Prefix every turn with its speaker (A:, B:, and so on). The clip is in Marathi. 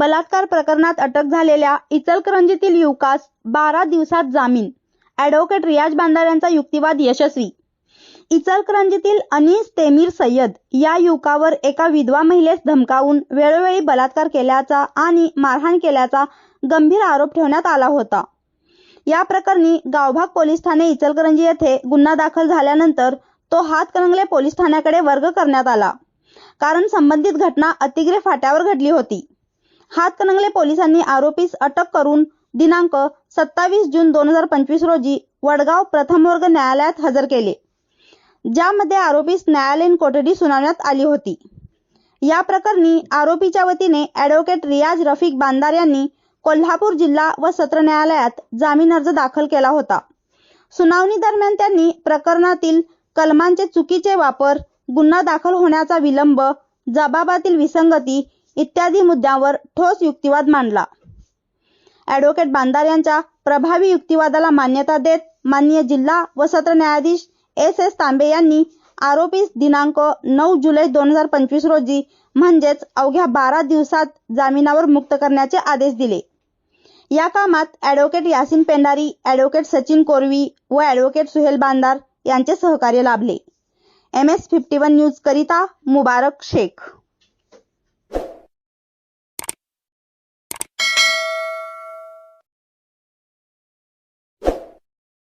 A: बलात्कार प्रकरणात अटक झालेल्या इचलकरंजीतील युवकास बारा दिवसात जामीन. ॲडव्होकेट रियाज बांदार यांचा युक्तिवाद यशस्वी. इचलकरंजीतील अनीस तेमीर सय्यद या युवकावर एका विधवा महिलेस धमकावून वेळोवेळी बलात्कार केल्याचा आणि मारहाण केल्याचा गंभीर आरोप ठेवण्यात आला होता. या प्रकरणी गावभाग पोलीस ठाणे इचलकरंजी येथे गुन्हा दाखल झाल्यानंतर तो हातकणंगले पोलीस ठाण्याकडे वर्ग करण्यात आला. कारण संबंधित घटना अतिग्रे फाट्यावर घडली होती. हातकणंगले पोलिसांनी आरोपीस अटक करून दिनांक सत्तावीस जून दोन हजार पंचवीस रोजी वडगाव प्रथम वर्ग न्यायालयात हजर केले ज्यामध्ये आरोपीस न्यायालयीन कोठडी सुनावण्यात आली होती. या प्रकरणी आरोपीच्या वतीने ॲडव्होकेट रियाज रफिक बांदार यांनी कोल्हापूर जिल्हा व सत्र न्यायालयात जामीन अर्ज दाखल केला होता. सुनावणी दरम्यान त्यांनी प्रकरणातील कलमांचे चुकीचे वापर गुन्हा दाखल होण्याचा विलंब जबाबातील विसंगती इत्यादी मुद्द्यांवर ठोस युक्तिवाद मांडला. ॲडव्होकेट बांदार यांच्या प्रभावी युक्तिवादाला मान्यता देत माननीय जिल्हा व सत्र न्यायाधीश एस एस तांबे यांनी आरोपी दिनांक नऊ जुलै दोन हजार पंचवीस रोजी म्हणजेच अवघ्या बारा दिवसात जामिनावर मुक्त करण्याचे आदेश दिले. या कामात ॲडव्होकेट यासिन पेंडारी ॲडव्होकेट सचिन कोरवी व ॲडव्होकेट सुहेल बांदार यांचे सहकार्य लाभले. M S fifty one news करिता मुबारक शेख.